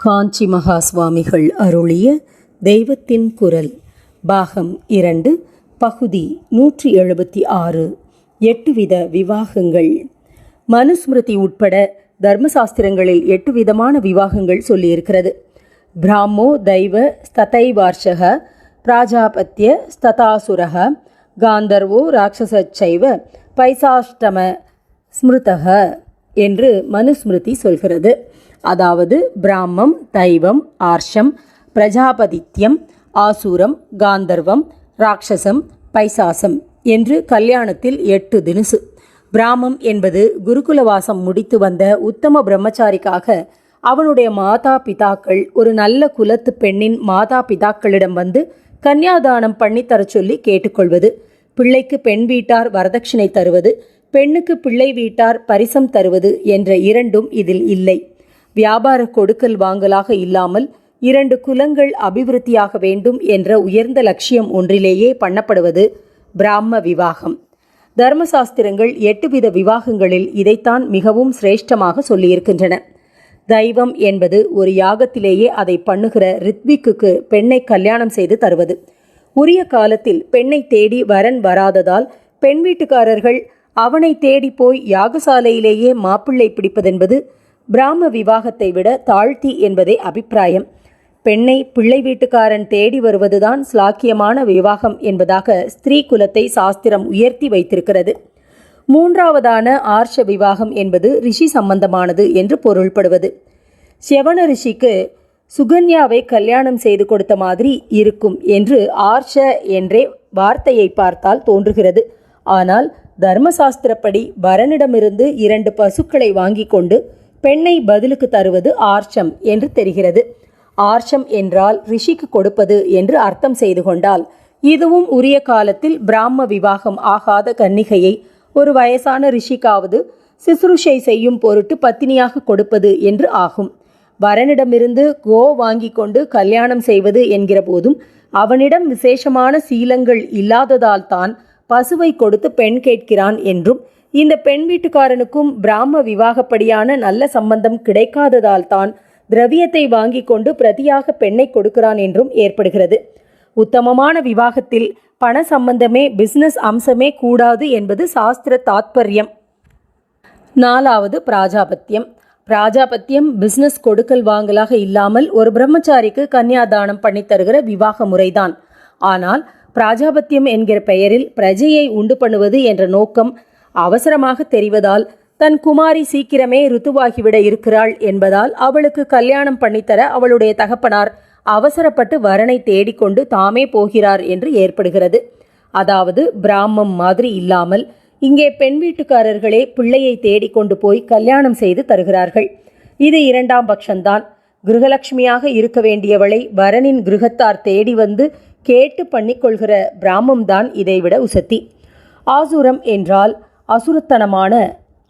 காஞ்சி மகா சுவாமிகள் அருளிய தெய்வத்தின் குரல் பாகம் இரண்டு பகுதி நூற்றி எழுபத்தி ஆறு எட்டு வித விவாகங்கள். மனுஸ்மிருதி உட்பட தர்மசாஸ்திரங்களில் எட்டு விதமான விவாகங்கள் சொல்லியிருக்கிறது. பிராமோ தெய்வ ஸ்ததைவார்ஷக பிராஜாபத்திய ஸ்ததாசுரக காந்தர்வோ ராட்சசைவ பைசாஷ்டம ஸ்மிருதக. என்று மனுஸ்மிருதி சொல்கிறது. அதாவது பிராமம் தைவம் ஆர்ஷம் பிரஜாபதித்யம் ஆசூரம் காந்தர்வம் ராட்சசம் பைசாசம் என்று கல்யாணத்தில் எட்டு தினுசு. பிராமம் என்பது குருகுலவாசம் முடித்து வந்த உத்தம பிரம்மச்சாரிக்காக அவனுடைய மாதா பிதாக்கள் ஒரு நல்ல குலத்து பெண்ணின் மாதா பிதாக்களிடம் வந்து கன்னியாதானம் பண்ணித்தர சொல்லி கேட்டுக்கொள்வது. பிள்ளைக்கு பெண் வீட்டார் வரதட்சணை தருவது. பெண்ணுக்கு பிள்ளை வீட்டார் பரிசம் தருவது என்ற இரண்டும் இதில் இல்லை. வியாபார கொடுக்கல் வாங்கலாக இல்லாமல் இரண்டு குலங்கள் அபிவிருத்தியாக வேண்டும் என்ற உயர்ந்த லட்சியம் ஒன்றிலேயே பண்ணப்படுவது பிராம விவாகம். தர்மசாஸ்திரங்கள் எட்டு வித விவாகங்களில் இதைத்தான் மிகவும் சிரேஷ்டமாக சொல்லியிருக்கின்றன. தெய்வம் என்பது ஒரு யாகத்திலேயே அதை பண்ணுகிற ரித்விக்குக்கு பெண்ணை கல்யாணம் செய்து தருவது. உரிய காலத்தில் பெண்ணை தேடி வரன் வராததால் பெண் வீட்டுக்காரர்கள் அவனை தேடி போய் யாகசாலையிலேயே மாப்பிள்ளை பிடிப்பதென்பது பிராம விவாகத்தை விட தாழ்த்தி என்பதே அபிப்பிராயம். பெண்ணை பிள்ளை வீட்டுக்காரன் தேடி வருவதுதான் ஸ்லாக்கியமான விவாகம் என்பதாக ஸ்திரீ குலத்தை சாஸ்திரம் உயர்த்தி வைத்திருக்கிறது. மூன்றாவதான ஆர்ஷ விவாகம் என்பது ரிஷி சம்பந்தமானது என்று பொருள்படுவது. செவன ரிஷிக்கு சுகன்யாவை கல்யாணம் செய்து கொடுத்த மாதிரி இருக்கும் என்று ஆர்ஷ என்றே வார்த்தையை பார்த்தால் தோன்றுகிறது. ஆனால் தர்மசாஸ்திரப்படி வரனிடமிருந்து இரண்டு பசுக்களை வாங்கி கொண்டு பெண்ணை பதிலுக்கு தருவது ஆர்ஷம் என்று தெரிகிறது. ஆர்ஷம் என்றால் ரிஷிக்கு கொடுப்பது என்று அர்த்தம் செய்து கொண்டால் இதுவும் உரிய காலத்தில் பிராம விவாகம் ஆகாத கன்னிகையை ஒரு வயசான ரிஷிக்காவது சிசுருஷை செய்யும் பொருட்டு பத்தினியாக கொடுப்பது என்று ஆகும். வரனிடமிருந்து கோ வாங்கி கொண்டு கல்யாணம் செய்வது என்கிற போதும் அவனிடம் விசேஷமான சீலங்கள் இல்லாததால் தான் பசுவை கொடுத்து பெண் கேட்கிறான் என்றும் இந்த பெண் வீட்டுக்காரனுக்கும் பிராம விவாகப்படியான நல்ல சம்பந்தம் கிடைக்காததால் தான் திரவியத்தை வாங்கி கொண்டு பிரதியாக பெண்ணை கொடுக்கிறான் என்றும் ஏற்படுகிறது. உத்தமமான விவாகத்தில் பண சம்பந்தமே பிசினஸ் அம்சமே கூடாது என்பது சாஸ்திர தாத்பரியம். நாலாவது பிராஜாபத்தியம். பிராஜாபத்தியம் பிசினஸ் கொடுக்கல் வாங்கலாக இல்லாமல் ஒரு பிரம்மச்சாரிக்கு கன்னியாதானம் பண்ணி தருகிற விவாக முறைதான். ஆனால் பிராஜாபத்தியம் என்கிற பெயரில் பிரஜையை உண்டு பண்ணுவது என்ற நோக்கம் அவசரமாக தெரிவதால் தன் குமாரி சீக்கிரமே ருத்துவாகிவிட இருக்கிறாள் என்பதால் அவளுக்கு கல்யாணம் பண்ணித்தர அவளுடைய தகப்பனார் அவசரப்பட்டு வரனை தேடிக்கொண்டு தாமே போகிறார் என்று ஏற்படுகிறது. அதாவது பிராமம் மாதிரி இல்லாமல் இங்கே பெண் வீட்டுக்காரர்களே பிள்ளையை தேடிக்கொண்டு போய் கல்யாணம் செய்து தருகிறார்கள். இது இரண்டாம் பட்சம்தான். கிருகலட்சுமியாக இருக்க வேண்டியவளை வரனின் கிருகத்தார் தேடி வந்து கேட்டு பண்ணிக்கொள்கிற பிராமம்தான் இதைவிட உசத்தி. ஆசுரம் என்றால் அசுரத்தனமான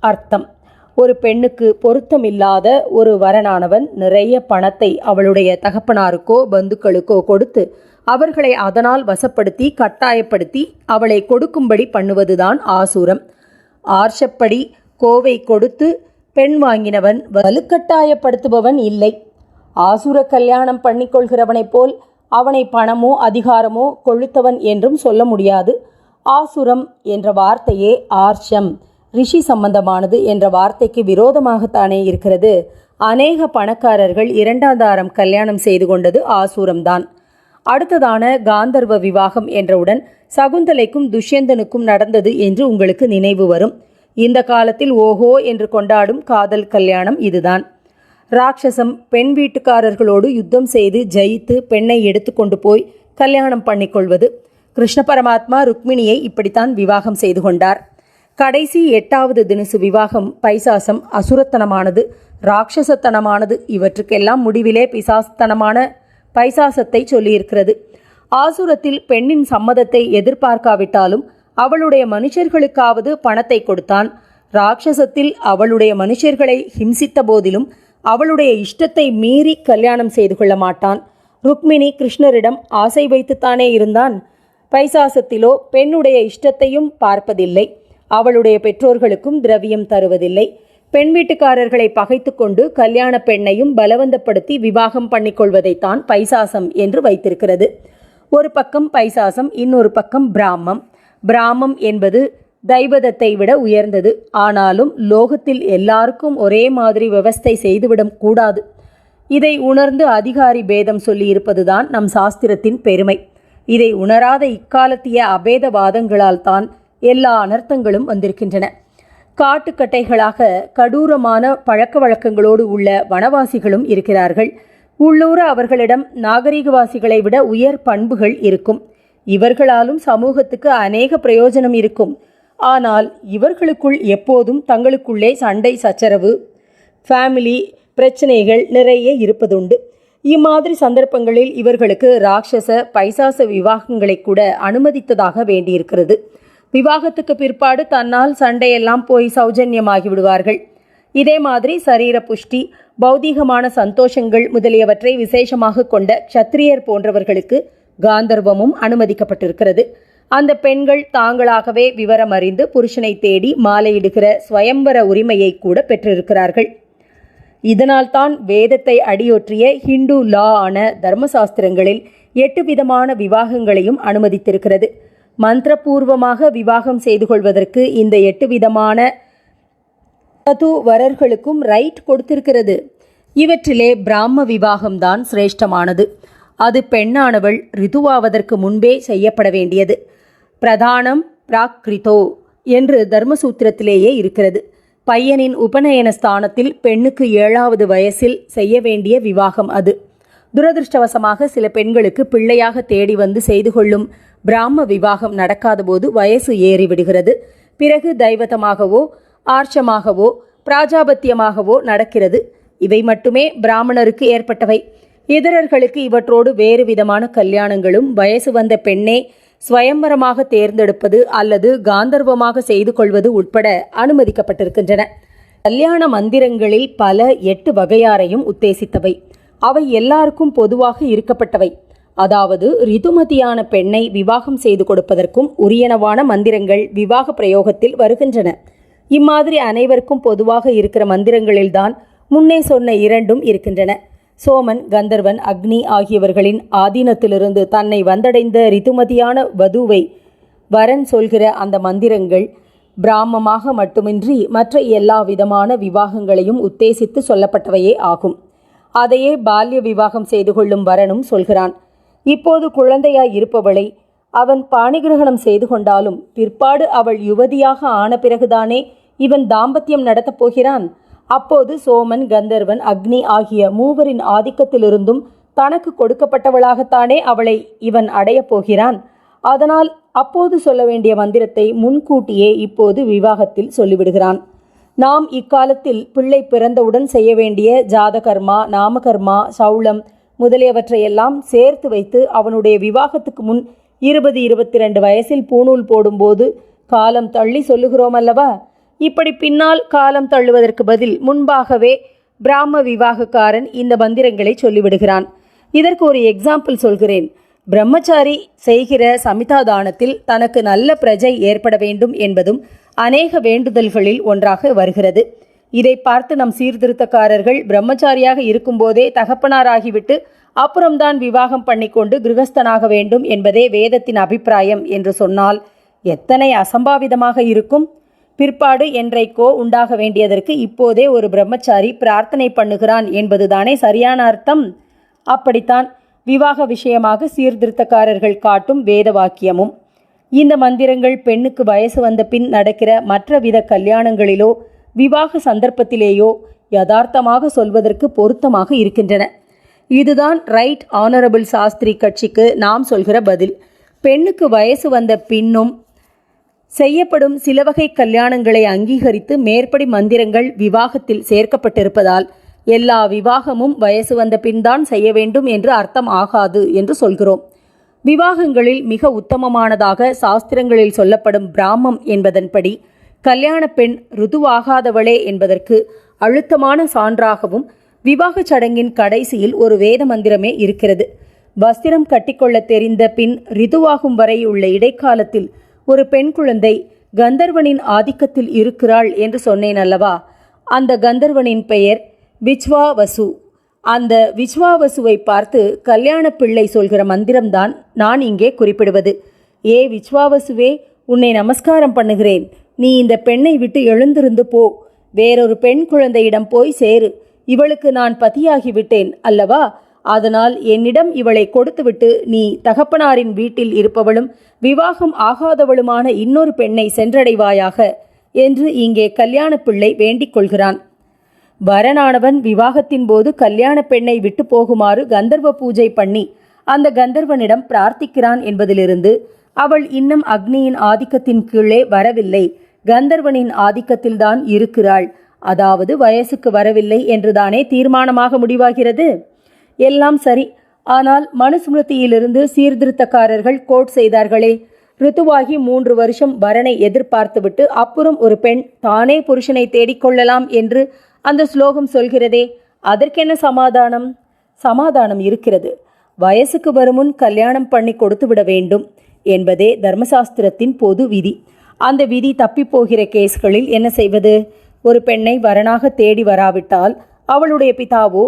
அர்த்தம். ஒரு பெண்ணுக்கு பொருத்தமில்லாத ஒரு வரனானவன் நிறைய பணத்தை அவளுடைய தகப்பனாருக்கோ பந்துக்களுக்கோ கொடுத்து அவர்களை அதனால் வசப்படுத்தி கட்டாயப்படுத்தி அவளை கொடுக்கும்படி பண்ணுவதுதான் ஆசூரம். ஆர்ஷப்படி கோவை கொடுத்து பெண் வாங்கினவன் வலுக்கட்டாயப்படுத்துபவன் இல்லை. ஆசுர கல்யாணம் பண்ணிக்கொள்கிறவனைப் போல் அவனை பணமோ அதிகாரமோ கொழுத்தவன் என்றும் சொல்ல முடியாது. ஆசுரம் என்ற வார்த்தையே ஆர்ஷம். ரிஷி சம்பந்தமானது என்ற வார்த்தைக்கு விரோதமாகத்தானே இருக்கிறது. அநேக பணக்காரர்கள் இரண்டாந்தாரம் கல்யாணம் செய்து கொண்டது ஆசூரம்தான். அடுத்ததான காந்தர்வ விவாகம் என்றவுடன் சகுந்தலைக்கும் துஷ்யந்தனுக்கும் நடந்தது என்று உங்களுக்கு நினைவு வரும். இந்த காலத்தில் ஓஹோ என்று கொண்டாடும் காதல் கல்யாணம் இதுதான். ராட்சசம் பெண் வீட்டுக்காரர்களோடு யுத்தம் செய்து ஜெயித்து பெண்ணை எடுத்துக்கொண்டு போய் கல்யாணம் பண்ணிக்கொள்வது கிருஷ்ண பரமாத்மா ருக்மிணியை இப்படித்தான் விவாகம் செய்து கொண்டார். கடைசி எட்டாவது தினசு விவாகம் பைசாசம் அசுரத்தனமானது. ராட்சசத்தனமானது. இவற்றுக்கெல்லாம் முடிவிலே பிசாஸ்தனமான பைசாசத்தை சொல்லியிருக்கிறது. ஆசுரத்தில் பெண்ணின் சம்மதத்தை எதிர்பார்க்காவிட்டாலும் அவளுடைய மனுஷர்களுக்காவது பணத்தை கொடுத்தான். ராட்சசத்தில் அவளுடைய மனுஷர்களை ஹிம்சித்த போதிலும் அவளுடைய இஷ்டத்தை மீறி கல்யாணம் செய்து கொள்ள மாட்டான். ருக்மிணி கிருஷ்ணரிடம் ஆசை வைத்துத்தானே இருந்தான். பைசாசத்திலோ பெண்ணுடைய இஷ்டத்தையும் பார்ப்பதில்லை. அவளுடைய பெற்றோர்களுக்கும் திரவியம் தருவதில்லை. பெண் வீட்டுக்காரர்களை பகைத்து கொண்டு கல்யாண பெண்ணையும் பலவந்தப்படுத்தி விவாகம் பண்ணிக்கொள்வதைத்தான் பைசாசம் என்று வைத்திருக்கிறது. ஒரு பக்கம் பைசாசம் இன்னொரு பக்கம் பிராமம். பிராமம் என்பது தைவதத்தை விட உயர்ந்தது. ஆனாலும் லோகத்தில் எல்லாருக்கும் ஒரே மாதிரி விவஸ்தை செய்துவிடக் கூடாது. இதை உணர்ந்து அதிகாரி பேதம் சொல்லியிருப்பதுதான் நம் சாஸ்திரத்தின் பெருமை. இதை உணராத இக்காலத்திய அபேதவாதங்களால் தான் எல்லா அனர்த்தங்களும் வந்திருக்கின்றன. காட்டுக்கட்டைகளாக கடூரமான பழக்க வழக்கங்களோடு உள்ள வனவாசிகளும் இருக்கிறார்கள். உள்ளூர அவர்களிடம் நாகரிகவாசிகளை விட உயர் பண்புகள் இருக்கும். இவர்களாலும் சமூகத்துக்கு அநேக பிரயோஜனம் இருக்கும். ஆனால் இவர்களுக்குள் எப்போதும் தங்களுக்குள்ளே சண்டை சச்சரவு ஃபேமிலி பிரச்சனைகள் நிறைய இருப்பதுண்டு. இம்மாதிரி சந்தர்ப்பங்களில் இவர்களுக்கு ராட்சச பைசாச விவாகங்களை கூட அனுமதித்ததாக வேண்டியிருக்கிறது. விவாகத்துக்கு பிற்பாடு தன்னால் சண்டையெல்லாம் போய் சௌஜன்யமாகி விடுவார்கள். இதே மாதிரி சரீர புஷ்டி பௌதீகமான சந்தோஷங்கள் முதலியவற்றை விசேஷமாக கொண்ட க்ஷத்திரியர் போன்றவர்களுக்கு காந்தர்வமும் அனுமதிக்கப்பட்டிருக்கிறது. அந்த பெண்கள் தாங்களாகவே விவரம் அறிந்து புருஷனை தேடி மாலையிடுகிற சுயம்பர உரிமையை கூட பெற்றிருக்கிறார்கள். இதனால்தான் வேதத்தை அடியொற்றிய ஹிந்து லா ஆன தர்மசாஸ்திரங்களில் எட்டு விதமான விவாகங்களையும் அனுமதித்திருக்கிறது. மந்திரபூர்வமாக விவாகம் செய்து கொள்வதற்கு இந்த எட்டு விதமான தது வரர்களுக்கும் ரைட் கொடுத்திருக்கிறது. இவற்றிலே பிராம விவாகம்தான் சிரேஷ்டமானது. அது பெண்ணானவள் ரிதுவாவதற்கு முன்பே செய்யப்பட வேண்டியது. பிரதானம் பிராக்ரிதோ என்று தர்மசூத்திரத்திலேயே இருக்கிறது. பையனின் உபநயன ஸ்தானத்தில் பெண்ணுக்கு ஏழாவது வயசில் செய்ய வேண்டிய விவாகம் அது. துரதிருஷ்டவசமாக சில பெண்களுக்கு பிள்ளையாக தேடி வந்து செய்து கொள்ளும் பிராம விவாகம் நடக்காதபோது வயசு ஏறிவிடுகிறது பிறகு தைவதமாகவோ ஆர்ச்சமாகவோ பிராஜாபத்தியமாகவோ நடக்கிறது. இவை மட்டுமே பிராமணருக்கு ஏற்பட்டவை. இதரர்களுக்கு இவற்றோடு வேறு விதமான கல்யாணங்களும் வயசு வந்த பெண்ணே சுயம்பரமாக தேர்ந்தெடுப்பது அல்லது காந்தர்வமாக செய்து கொள்வது உட்பட அனுமதிக்கப்பட்டிருக்கின்றன. கல்யாண மந்திரங்களில் பல எட்டு வகையாரையும் உத்தேசித்தவை. அவை எல்லாருக்கும் பொதுவாக இருக்கப்பட்டவை. அதாவது ரிதுமதியான பெண்ணை விவாகம் செய்து கொடுப்பதற்கும் உரியனவான மந்திரங்கள் விவாக பிரயோகத்தில் வருகின்றன. இம்மாதிரி அனைவருக்கும் பொதுவாக இருக்கிற மந்திரங்களில்தான் முன்னே சொன்ன இரண்டும் இருக்கின்றன. சோமன் கந்தர்வன் அக்னி ஆகியவர்களின் ஆதீனத்திலிருந்து தன்னை வந்தடைந்த ரிதுமதியான வதுவை வரன் சொல்கிற அந்த மந்திரங்கள் பிராமமாக மட்டுமின்றி மற்ற எல்லா விதமான விவாகங்களையும் உத்தேசித்து சொல்லப்பட்டவையே ஆகும். அதையே பால்ய விவாகம் செய்து கொள்ளும் வரனும் சொல்கிறான். இப்போது குழந்தையாய் இருப்பவளை அவன் பாணிகிரகணம் செய்து கொண்டாலும் பிற்பாடு அவள் யுவதியாக ஆன பிறகுதானே இவன் தாம்பத்தியம் நடத்தப் போகிறான்? அப்போது சோமன் கந்தர்வன் அக்னி ஆகிய மூவரின் ஆதிக்கத்திலிருந்தும் தனக்கு கொடுக்கப்பட்டவளாகத்தானே அவளை இவன் அடையப் போகிறான். அதனால் அப்போது சொல்ல வேண்டிய மந்திரத்தை முன்கூட்டியே இப்போது விவாகத்தில் சொல்லிவிடுகிறான். நாம் இக்காலத்தில் பிள்ளை பிறந்தவுடன் செய்ய வேண்டிய ஜாதகர்மா நாமகர்மா சௌளம் முதலியவற்றையெல்லாம் சேர்த்து வைத்து அவனுடைய விவாகத்துக்கு முன் இருபது இருபத்தி ரெண்டு வயசில் பூணூல் போடும்போது காலம் தள்ளி சொல்லுகிறோம் அல்லவா இப்படி பின்னால் காலம் தள்ளுவதற்கு பதில் முன்பாகவே பிராம விவாகக்காரன் இந்த மந்திரங்களை சொல்லிவிடுகிறான். இதற்கு ஒரு எக்ஸாம்பிள் சொல்கிறேன். பிரம்மச்சாரி செய்கிற சமிதாதானத்தில் தனக்கு நல்ல பிரஜை ஏற்பட வேண்டும் என்பதும் அநேக வேண்டுதல்களில் ஒன்றாக வருகிறது. இதை பார்த்து நம் சீர்திருத்தக்காரர்கள் பிரம்மச்சாரியாக இருக்கும்போதே தகப்பனாராகிவிட்டு அப்புறம்தான் விவாகம் பண்ணிக்கொண்டு கிரகஸ்தனாக வேண்டும் என்பதே வேதத்தின் அபிப்பிராயம் என்று சொன்னால் எத்தனை அசம்பாவிதமாக இருக்கும்? பிற்பாடு என்றைக்கோ உண்டாக வேண்டியதற்கு இப்போதே ஒரு பிரம்மச்சாரி பிரார்த்தனை பண்ணுகிறான் என்பதுதானே சரியான அர்த்தம்? அப்படித்தான் விவாக விஷயமாக சீர்திருத்தக்காரர்கள் காட்டும் வேத வாக்கியமும் இந்த மந்திரங்கள் பெண்ணுக்கு வயசு வந்த பின் நடக்கிற மற்ற வித கல்யாணங்களிலோ விவாக சந்தர்ப்பத்திலேயோ யதார்த்தமாக சொல்வதற்கு பொருத்தமாக இருக்கின்றன. இதுதான் ரைட் ஆனரபிள் சாஸ்திரி கட்சிக்கு நாம் சொல்கிற பதில். பெண்ணுக்கு வயசு வந்த பின்னும் செய்யப்படும் சில வகை கல்யாணங்களை அங்கீகரித்து மேற்படி மந்திரங்கள் விவாகத்தில் சேர்க்கப்பட்டிருப்பதால் எல்லா விவாகமும் வயசு வந்த பின்தான் செய்ய வேண்டும் என்று அர்த்தம் ஆகாது என்று சொல்கிறோம். விவாகங்களில் மிக உத்தமமானதாக சாஸ்திரங்களில் சொல்லப்படும் பிராமம் என்பதன்படி கல்யாண பெண் ருதுவாகாதவளே என்பதற்கு அழுத்தமான சான்றாகவும் விவாகச் சடங்கின் கடைசியில் ஒரு வேத மந்திரமே இருக்கிறது. வஸ்திரம் கட்டிக்கொள்ள தெரிந்த பின் ரிதுவாகும் வரை உள்ள இடைக்காலத்தில் ஒரு பெண் குழந்தை கந்தர்வனின் ஆதிக்கத்தில் இருக்கிறாள் என்று சொன்னேன் அல்லவா? அந்த கந்தர்வனின் பெயர் விச்வாவசு அந்த விச்வாவசுவை பார்த்து கல்யாண பிள்ளை சொல்கிற மந்திரம்தான் நான் இங்கே குறிப்பிடுவது. ஏ விச்வாவசுவே உன்னை நமஸ்காரம் பண்ணுகிறேன். நீ இந்த பெண்ணை விட்டு எழுந்திருந்து போ. வேறொரு பெண் குழந்தையிடம் போய் சேரு. இவளுக்கு நான் பதியாகிவிட்டேன் அல்லவா? அதனால் என்னிடம் இவளை கொடுத்துவிட்டு நீ தகப்பனாரின் வீட்டில் இருப்பவளும் விவாகம் ஆகாதவளுமான இன்னொரு பெண்ணை சென்றடைவாயாக என்று இங்கே கல்யாண பிள்ளை வேண்டிக் கொள்கிறான். வரனானவன் விவாகத்தின் போது கல்யாண பெண்ணை விட்டு போகுமாறு கந்தர்வ பூஜை பண்ணி அந்த கந்தர்வனிடம் பிரார்த்திக்கிறான் என்பதிலிருந்து அவள் இன்னும் அக்னியின் ஆதிக்கத்தின் கீழே வரவில்லை. கந்தர்வனின் ஆதிக்கத்தில்தான் இருக்கிறாள். அதாவது வயசுக்கு வரவில்லை என்றுதானே தீர்மானமாக முடிவாகிறது? எல்லாம் சரி. ஆனால் மனுஸ்மிருதியிலிருந்து சீர்திருத்தக்காரர்கள் கோட் செய்தார்களே. ரித்துவாகி மூன்று வருஷம் வரனை எதிர்பார்த்துவிட்டு அப்புறம் ஒரு பெண் தானே புருஷனை தேடிக்கொள்ளலாம் என்று அந்த ஸ்லோகம் சொல்கிறதே. அதற்கென்ன சமாதானம்? சமாதானம் இருக்கிறது. வயசுக்கு வருமுன் கல்யாணம் பண்ணி கொடுத்து விட வேண்டும் என்பதே தர்மசாஸ்திரத்தின் பொது விதி. அந்த விதி தப்பிப்போகிற கேஸ்களில் என்ன செய்வது? ஒரு பெண்ணை வரனாக தேடி வராவிட்டால் அவளுடைய பிதாவோ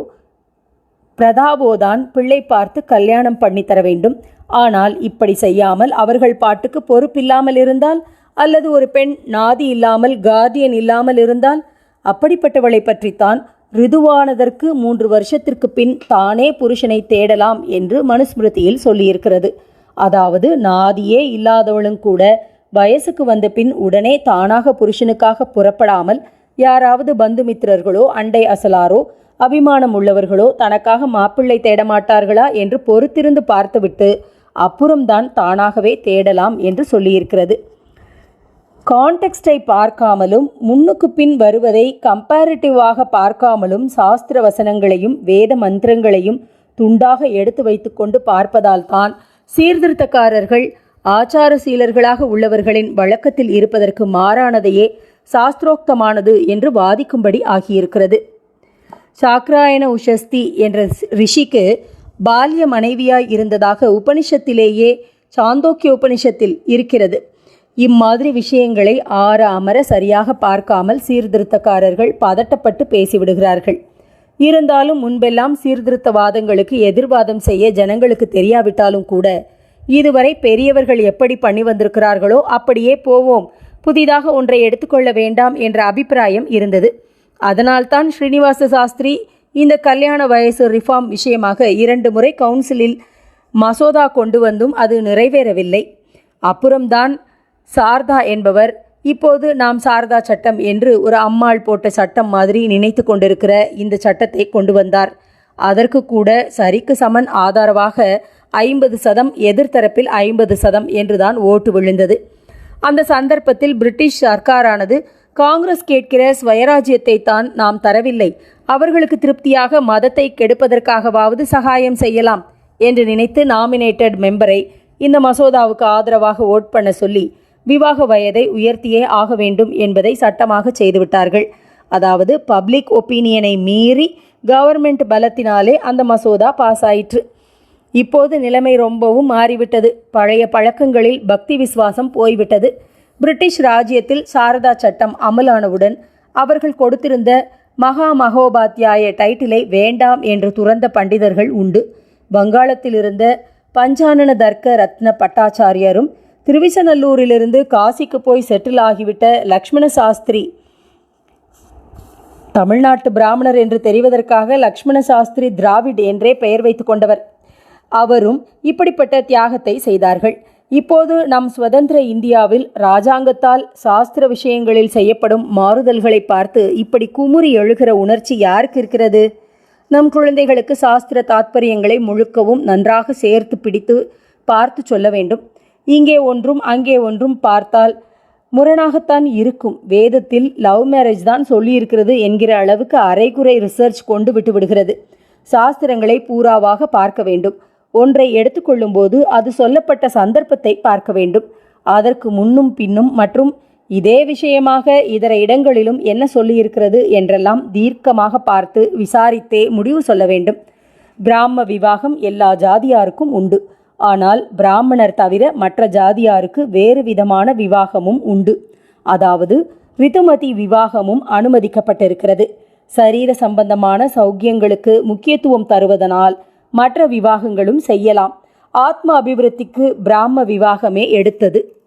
பிரதாபோதான் பிள்ளை பார்த்து கல்யாணம் பண்ணி தர வேண்டும். ஆனால் இப்படி செய்யாமல் அவர்கள் பாட்டுக்கு பொறுப்பில்லாமல் இருந்தால் அல்லது ஒரு பெண் நாதி இல்லாமல் கார்டியன் இல்லாமல் இருந்தால் அப்படிப்பட்டவளை பற்றித்தான் ரிதுவானதற்கு மூன்று வருஷத்திற்கு பின் தானே புருஷனை தேடலாம் என்று மனுஸ்மிருதியில் சொல்லியிருக்கிறது. அதாவது நாதியே இல்லாதவளும் கூட வயசுக்கு வந்த பின் உடனே தானாக புருஷனுக்காக புறப்படாமல் யாராவது பந்துமித்திரர்களோ அண்டை அசலாரோ அபிமானம் உள்ளவர்களோ தனக்காக மாப்பிள்ளை தேடமாட்டார்களா என்று பொறுத்திருந்து பார்த்துவிட்டு அப்புறம்தான் தானாகவே தேடலாம் என்று சொல்லியிருக்கிறது. கான்டெக்ஸ்டை பார்க்காமலும் முன்னுக்கு பின் வருவதை கம்பேரிட்டிவாக பார்க்காமலும் சாஸ்திர வசனங்களையும் வேத மந்திரங்களையும் துண்டாக எடுத்து வைத்துக்கொண்டு பார்ப்பதால் தான் சீர்திருத்தக்காரர்கள் ஆச்சாரசீலர்களாக உள்ளவர்களின் வழக்கத்தில் இருப்பதற்கு மாறானதையே சாஸ்திரோக்தமானது என்று வாதிக்கும்படி ஆகியிருக்கிறது. சாக்ராயண உஷஸ்தி என்ற ரிஷிக்கு பால்ய மனைவியாய் இருந்ததாக உபனிஷத்திலேயே சாந்தோக்கிய உபனிஷத்தில் இருக்கிறது. இம்மாதிரி விஷயங்களை ஆற அமர சரியாக பார்க்காமல் சீர்திருத்தக்காரர்கள் பதட்டப்பட்டு பேசிவிடுகிறார்கள். இருந்தாலும் முன்பெல்லாம் சீர்திருத்தவாதங்களுக்கு எதிர்வாதம் செய்ய ஜனங்களுக்கு தெரியாவிட்டாலும் கூட இதுவரை பெரியவர்கள் எப்படி பண்ணி வந்திருக்கிறார்களோ அப்படியே போவோம். புதிதாக ஒன்றை எடுத்துக்கொள்ள வேண்டாம் என்ற அபிப்பிராயம் இருந்தது. அதனால்தான் ஸ்ரீனிவாச சாஸ்திரி இந்த கல்யாண வயசு ரிஃபார்ம் விஷயமாக இரண்டு முறை கவுன்சிலில் மசோதா கொண்டு வந்தும் அது நிறைவேறவில்லை. அப்புறம்தான் சாரதா என்பவர் இப்போது நாம் சாரதா சட்டம் என்று ஒரு அம்மாள் போட்ட சட்டம் மாதிரி நினைத்து கொண்டிருக்கிற இந்த சட்டத்தை கொண்டு வந்தார். அதற்கு கூட சரிக்கு சமன் ஆதரவாக ஐம்பது சதம் எதிர்த்தரப்பில் ஐம்பது சதம் என்றுதான் ஓட்டு விழுந்தது. அந்த சந்தர்ப்பத்தில் பிரிட்டிஷ் சர்க்காரானது காங்கிரஸ் கேட்கிற ஸ்வயராஜ்யத்தை தான் நாம் தரவில்லை. அவர்களுக்கு திருப்தியாக மதத்தை கெடுப்பதற்காகவாவது சகாயம் செய்யலாம் என்று நினைத்து நாமினேட்டட் மெம்பரை இந்த மசோதாவுக்கு ஆதரவாக ஓட் பண்ண சொல்லி விவாக வயதை உயர்த்தியே ஆக வேண்டும் என்பதை சட்டமாக செய்துவிட்டார்கள். அதாவது பப்ளிக் ஒப்பீனியனை மீறி கவர்மெண்ட் பலத்தினாலே அந்த மசோதா பாஸ் ஆயிற்று இப்போது நிலைமை ரொம்பவும் மாறிவிட்டது. பழைய பழக்கங்களில் பக்தி விசுவாசம் போய்விட்டது. பிரிட்டிஷ் ராஜ்யத்தில் சாரதா சட்டம் அமலானவுடன் அவர்கள் கொடுத்திருந்த மகா மகோபாத்தியாய டைட்டிலை வேண்டாம் என்று துறந்த பண்டிதர்கள் உண்டு. வங்காளத்தில் இருந்த பஞ்சானன தர்க்க ரத்ன பட்டாச்சாரியரும் திருவிசநல்லூரிலிருந்து காசிக்கு போய் செட்டில் ஆகிவிட்ட லக்ஷ்மண சாஸ்திரி தமிழ்நாட்டு பிராமணர் என்று தெரிவதற்காக லக்ஷ்மண சாஸ்திரி திராவிட் என்றே பெயர் வைத்து கொண்டவர். அவரும் இப்படிப்பட்ட தியாகத்தை செய்தார்கள். இப்போது நம் சுதந்திர இந்தியாவில் ராஜாங்கத்தால் சாஸ்திர விஷயங்களில் செய்யப்படும் மாறுதல்களை பார்த்து இப்படி குமுறி எழுகிற உணர்ச்சி யாருக்கு இருக்கிறது? நம் குழந்தைகளுக்கு சாஸ்திர தாத்பரியங்களை முழுக்கவும் நன்றாக சேர்த்து பிடித்து பார்த்து சொல்ல வேண்டும். இங்கே ஒன்றும் அங்கே ஒன்றும் பார்த்தால் முரணாகத்தான் இருக்கும். வேதத்தில் லவ் மேரேஜ் தான் சொல்லியிருக்கிறது என்கிற அளவுக்கு அரைகுறை ரிசர்ச் கொண்டு விட்டு விடுகிறது. சாஸ்திரங்களை பூராவாக பார்க்க வேண்டும். ஒன்றை எடுத்துக்கொள்ளும்போது அது சொல்லப்பட்ட சந்தர்ப்பத்தை பார்க்க வேண்டும். அதற்கு முன்னும் பின்னும் மற்றும் இதே விஷயமாக இதர இடங்களிலும் என்ன சொல்லியிருக்கிறது என்றெல்லாம் தீர்க்கமாக பார்த்து விசாரித்தே முடிவு சொல்ல வேண்டும். பிராம விவாகம் எல்லா ஜாதியாருக்கும் உண்டு. ஆனால் பிராமணர் தவிர மற்ற ஜாதியாருக்கு வேறு விதமான விவாகமும் உண்டு. அதாவது ரிதுமதி விவாகமும் அனுமதிக்கப்பட்டிருக்கிறது. சரீர சம்பந்தமான சௌக்கியங்களுக்கு முக்கியத்துவம் தருவதனால் மற்ற விவாகங்களும் செய்யலாம். ஆத்ம அபிவிருத்திக்கு பிராம விவாகமே எடுத்தது.